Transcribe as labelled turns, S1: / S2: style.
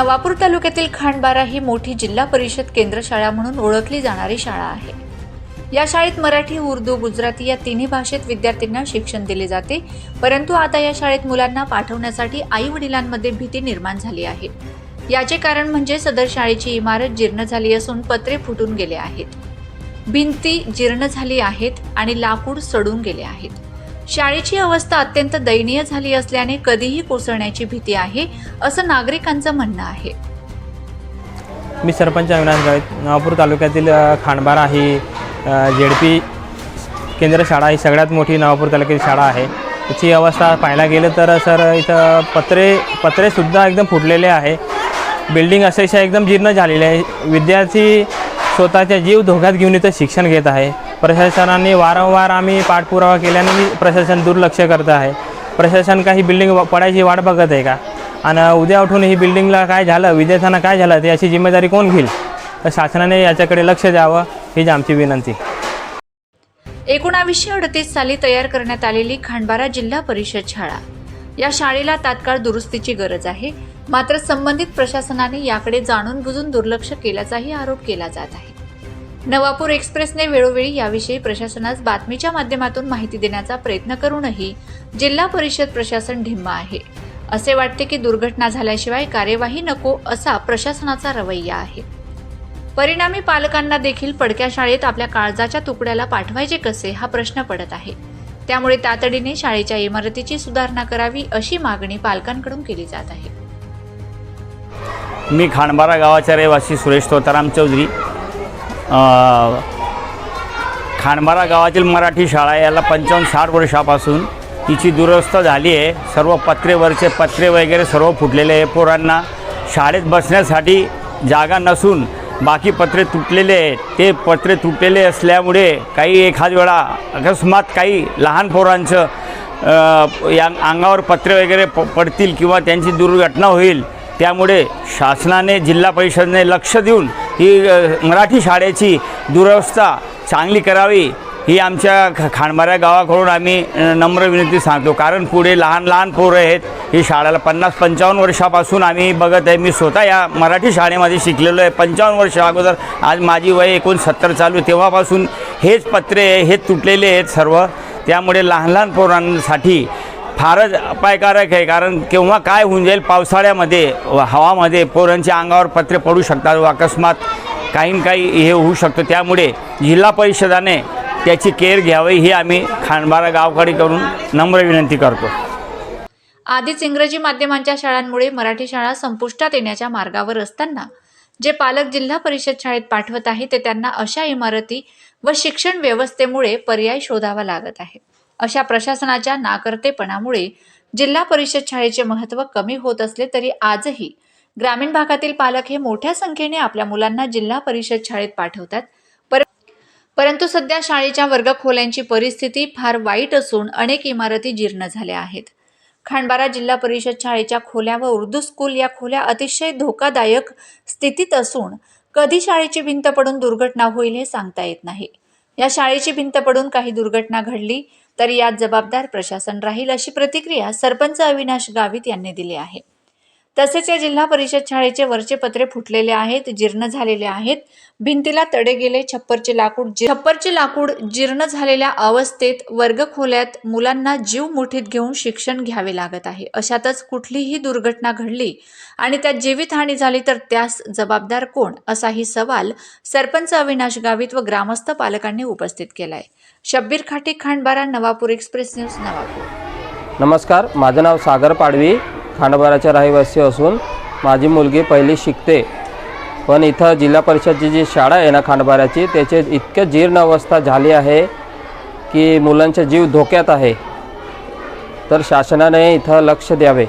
S1: नवापूर तालुक्यातील खांडबारा ही मोठी जिल्हा परिषद केंद्र शाळा म्हणून ओळखली जाणारी शाळा आहे. या शाळेत मराठी उर्दू गुजराती या तिन्ही भाषेत विद्यार्थ्यांना शिक्षण दिले जाते. परंतु आता या शाळेत मुलांना पाठवण्यासाठी आई वडिलांमध्ये भीती निर्माण झाली आहे. याचे कारण म्हणजे सदर शाळेची इमारत जीर्ण झाली असून पत्रे फुटून गेले आहेत. भिंती जीर्ण झाली आहेत आणि लाकूड सडून गेले आहेत. शाळेची अवस्था अत्यंत दयनीय झाली असल्याने कधीही कोसळण्याची भीती आहे असं नागरिकांचं म्हणणं आहे.
S2: मी सरपंच अविनाश गावित. नवापूर तालुक्यातील खांडबारा ही जेडपी केंद्र शाळा ही सगळ्यात मोठी नवापूर तालुक्यातील शाळा आहे. त्याची अवस्था पाहायला गेलं तर सर इथं पत्रे पत्रेसुद्धा एकदम फुटलेले आहे. बिल्डिंग अक्षरशः एकदम जीर्ण झालेली आहे. विद्यार्थी स्वतःचा जीव धोक्यात घेऊन इथं शिक्षण घेत आहे. प्रशासनाने वारंवार आम्ही पाठपुरावा केल्याने प्रशासन दुर्लक्ष करत आहे. प्रशासन काही बिल्डिंग पडायची वाट बघत आहे का? आणि उद्या उठून ही बिल्डिंगला काय झालं विद्यार्थ्यांना काय झालं याची जिम्मेदारी कोण घेईल? तर शासनाने याच्याकडे लक्ष द्यावं हीच आमची विनंती.
S1: एकोणावीसशे अडतीस साली तयार करण्यात आलेली खांडबारा जिल्हा परिषद शाळा. या शाळेला तात्काळ दुरुस्तीची गरज आहे. मात्र संबंधित प्रशासनाने याकडे जाणून बुजून दुर्लक्ष केल्याचाही आरोप केला जात आहे. नवापूर एक्सप्रेसने वेळोवेळी याविषयी प्रशासनास बातमीच्या माध्यमातून माहिती देण्याचा प्रयत्न करूनही जिल्हा परिषद प्रशासन ढिम्म आहे. असे वाटते की दुर्घटना झाल्याशिवाय कार्यवाही नको असा प्रशासनाचा रवैया आहे. परिणामी पालकांना देखील पडक्या शाळेत आपल्या काळजाच्या तुकड्याला पाठवायचे कसे हा प्रश्न पडत आहे. त्यामुळे तातडीने शाळेच्या इमारतीची सुधारणा करावी अशी मागणी पालकांकडून केली जात आहे.
S3: मी खांडबारा गावाचा रहिवासी सुरेश तोताराम चौधरी. खांडबारा गावातील मराठी शाळा याला पंचावन्न साठ वर्षापासून तिची दुरवस्था झाली आहे. सर्व पत्रेवरचे पत्रे वगैरे सर्व फुटलेले आहे. पोरांना शाळेत बसण्यासाठी जागा नसून बाकी पत्रे तुटलेले आहेत. ते पत्रे तुटलेले असल्यामुळे काही एखाद वेळा अकस्मात काही लहान पोरांचं या अंगावर पत्रे वगैरे प पडतील किंवा त्यांची दुर्घटना होईल. त्यामुळे शासनाने जिल्हा परिषदने लक्ष देऊन ही मराठी शाळेची दुरवस्था चांगली करावी ही आमच्या ख गावाकडून आम्ही नम्र विनंती सांगतो. कारण पुढे लहान लहान पोरं आहेत. ही शाळेला पन्नास पंचावन्न वर्षापासून आम्ही बघत आहे. मी स्वतः या मराठी शाळेमध्ये शिकलेलो आहे. पंचावन्न वर्ष अगोदर आज माझी वय एकोणसत्तर चालू आहे. तेव्हापासून हेच पत्रे हे तुटलेले आहेत सर्व. त्यामुळे लहान लहान पोरांसाठी फारच अपायकारक आहे कारण केव्हा काय होऊन जाईल पावसाळ्यामध्ये व हवामध्ये पोरांच्या अंगावर पत्रे पडू शकतात व अकस्मात काही काही हे होऊ शकतं. त्यामुळे जिल्हा परिषदाने त्याची केअर घ्यावी ही आम्ही खांडबारा गावकडे करून नम्र विनंती करतो.
S1: आधीच इंग्रजी माध्यमांच्या शाळांमुळे मराठी शाळा संपुष्टात येण्याच्या मार्गावर असताना जे पालक जिल्हा परिषद शाळेत पाठवत आहे ते त्यांना अशा इमारती व शिक्षण व्यवस्थेमुळे पर्याय शोधावा लागत आहे. अशा प्रशासनाच्या नाकर्तेपणामुळे जिल्हा परिषद शाळेचे महत्त्व कमी होत असले तरी आजही ग्रामीण भागातील पालक हे मोठ्या संख्येने आपल्या मुलांना जिल्हा परिषद शाळेत पाठवतात. पर परंतु सध्या शाळेच्या वर्गखोल्यांची परिस्थिती फार वाईट असून अनेक इमारती जीर्ण झाल्या आहेत. खांडबारा जिल्हा परिषद शाळेच्या खोल्या व उर्दू स्कूल या खोल्या अतिशय धोकादायक स्थितीत असून कधी शाळेची भिंत पडून दुर्घटना होईल हे सांगता येत नाही. या शाळेची भिंत पडून काही दुर्घटना घडली तरी यात जबाबदार प्रशासन राहील अशी प्रतिक्रिया सरपंच अविनाश गावित यांनी दिली आहे. तसेच या जिल्हा परिषद शाळेचे वरचे पत्रे फुटलेले आहेत जीर्ण झालेले आहेत. भिंतीला तडे गेले छप्परचे लाकूड छप्परचे लाकूड जीर्ण झालेल्या अवस्थेत वर्गखोल्यात मुलांना जीव मुठीत घेऊन शिक्षण घ्यावे लागत आहे. अशातच कुठलीही दुर्घटना घडली आणि त्यात जीवितहानी झाली तर त्यास जबाबदार कोण? असाही सवाल सरपंच अविनाश गावित व ग्रामस्थ पालकांनी उपस्थित केलाय. Shabbir Khati Khandbara Navapur express news Navapur.
S4: नमस्कार माझं नाव सागर पाडवी. खांडबाराच्या रहिवासी असून माझी मुलगी पहिली शिकते. पण इथं जिल्हा परिषदची जी शाळा आहे ना खांडबाराची त्याचे इतकं जीर्ण अवस्था झाली आहे की मुलांचा जीव धोक्यात आहे. तर शासनाने इथं लक्ष द्यावे.